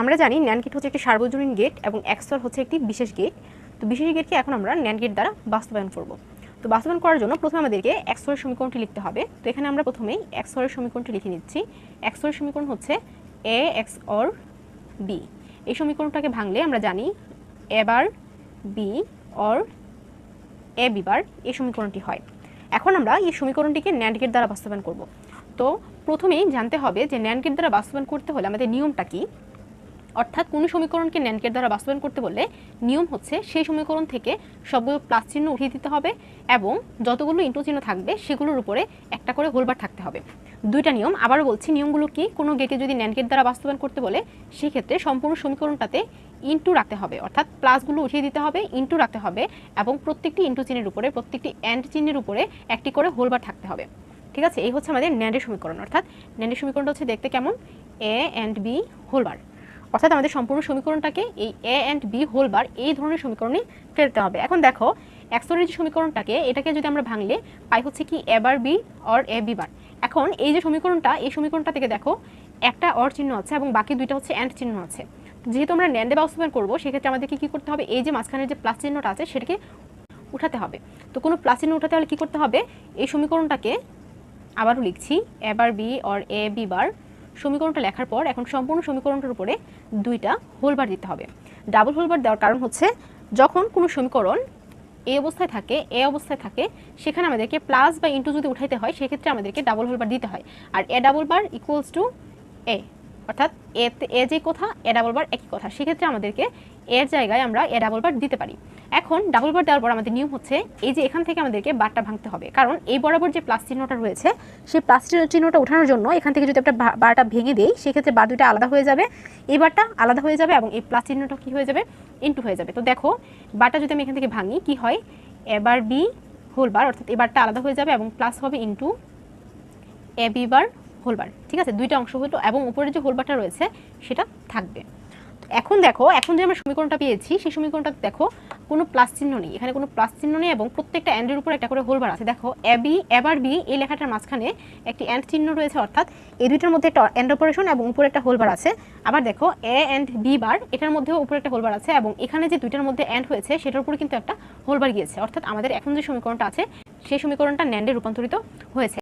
আমরা জানি NAND gate হচ্ছে একটি সার্বজনীন গেট এবং এক্সর হচ্ছে একটি বিশেষ গেট তো বিশেষ গেটকে এখন আমরা ন্যান গেট দ্বারা বাস্তবায়ন করব। তো বাস্তবায়ন করার জন্য প্রথমে আমাদেরকে এক্সরের সমীকরণটি লিখতে হবে। তো এখানে আমরা প্রথমেই এক্সরের সমীকরণটি লিখে নিচ্ছি। এক্সরের সমীকরণ হচ্ছে এ এক্স অর বি এই সমীকরণটাকে ভাঙলে আমরা জানি এবার বি অর এ বিবার এই সমীকরণটি হয়। এখন আমরা এই সমীকরণটিকে ন্যান্ড গেট দ্বারা বাস্তবায়ন করব। তো প্রথমেই জানতে হবে যে ন্যান্ড গেট দ্বারা বাস্তবায়ন করতে হলে আমাদের নিয়মটা কি? অর্থাৎ কোনো সমীকরণকে ন্যান্ড গেট দ্বারা বাস্তবায়ন করতে বললে নিয়ম হচ্ছে সেই সমীকরণ থেকে সবগুলো প্লাস চিহ্ন উঠিয়ে দিতে হবে এবং যতগুলো ইন্টু চিহ্ন থাকবে সেগুলোর উপরে একটা করে হোলবার থাকতে হবে। দুইটা নিয়ম, আবারও বলছি, নিয়মগুলো কি? কোনো গেটে যদি ন্যান্ড গেট দ্বারা বাস্তবায়ন করতে বলে, সেক্ষেত্রে সম্পূর্ণ সমীকরণটাতে ইন্টু রাখতে হবে। অর্থাৎ প্লাসগুলো উঠিয়ে দিতে হবে, ইন্টু রাখতে হবে এবং প্রত্যেকটি ইন্টু চিহ্নের উপরে, প্রত্যেকটি অ্যান্ড চিহ্নের উপরে একটি করে হোলবার থাকতে হবে। ঠিক আছে? এই হচ্ছে আমাদের ন্যান্ডের সমীকরণ। অর্থাৎ ন্যান্ডের সমীকরণটা হচ্ছে দেখতে কেমন? এ অ্যান্ড বি হোলবার অর্থাৎ আমাদের সম্পূর্ণ সমীকরণটাকে এই A and B whole bar এই ধরনের সমীকরণে ফেলতে হবে। এখন দেখো এক্সরের যে সমীকরণটাকে, এটাকে যদি আমরা ভাঙলে, পাই হচ্ছে কি A bar B or A B bar এখন এই যে সমীকরণটা, এই সমীকরণটা থেকে দেখো, একটা অর চিহ্ন আছে এবং বাকি দুইটা হচ্ছে অ্যান্ড চিহ্ন আছে। যেহেতু আমরা ন্যান্ডে বা বাস্তবায়ন করব, সেক্ষেত্রে আমাদেরকে কী করতে হবে, এই যে মাঝখানের যে প্লাস চিহ্নটা আছে, সেটাকে উঠাতে হবে। তো কোনো প্লাস চিহ্ন উঠাতে হলে কী করতে হবে, এই সমীকরণটাকে আবারও লিখছি এবার B or A B bar সমীকরণটা লেখার পর এখন সম্পূর্ণ সমীকরণটার উপরে দুইটা হোলবার দিতে হবে। ডাবল হোলবার দেওয়ার কারণ হচ্ছে, যখন কোনো সমীকরণ এ অবস্থায় থাকে, এ অবস্থায় থাকে, সেখানে আমাদেরকে প্লাস বা ইন্টু যদি উঠাইতে হয়, সেক্ষেত্রে আমাদেরকে ডাবল হোলবার দিতে হয়। আর A double bar equals to A অর্থাৎ এ এ যে কথা, এ ডাবল বার একই কথা। সেক্ষেত্রে আমাদেরকে এর জায়গায় আমরা এ ডাবল বার দিতে পারি। এখন ডাবল বার দেওয়ার পর আমাদের নিয়ম হচ্ছে এই যে এখান থেকে আমাদেরকে বারটা ভাঙতে হবে। কারণ এই বরাবর যে প্লাস চিহ্নটা রয়েছে, সেই প্লাস চিহ্নটা ওঠানোর জন্য এখান থেকে যদি একটা বারটা ভেঙে দিই, সেক্ষেত্রে বার দুইটা আলাদা হয়ে যাবে। এই বারটা আলাদা হয়ে যাবে এবং এই প্লাস চিহ্নটা কী হয়ে যাবে? ইন্টু হয়ে যাবে। তো দেখো বারটা যদি আমি এখান থেকে ভাঙি, কি হয়? এবার বি হোল বার অর্থাৎ এই বারটা আলাদা হয়ে যাবে এবং প্লাস হবে into A B bar whole bar, ঠিক আছে? দুইটা অংশ হলো এবং উপরে যে হোলবারটা রয়েছে, সেটা থাকবে। এখন দেখো, এখন যে আমরা সমীকরণটা পেয়েছি, সেই সমীকরণটা দেখো কোনো প্লাস চিহ্ন নেই। এখানে কোনো প্লাস চিহ্ন নেই এবং প্রত্যেকটা অ্যান্ডের উপর একটা করে হোলবার আছে। দেখো এ বি এবার বি এই লেখাটার মাঝখানে একটি অ্যান্ড চিহ্ন রয়েছে, অর্থাৎ এই দুইটার মধ্যে একটা অ্যান্ড অপারেশন এবং উপরে একটা হোলবার আছে। আবার দেখো এ অ্যান্ড বি বার এটার মধ্যেও উপরে একটা হোলবার আছে এবং এখানে যে দুইটার মধ্যে অ্যান্ড হয়েছে, সেটার উপরে কিন্তু একটা হোলবার গিয়েছে। অর্থাৎ আমাদের এখন যে সমীকরণটা আছে, সেই সমীকরণটা ন্যান্ডে রূপান্তরিত হয়েছে।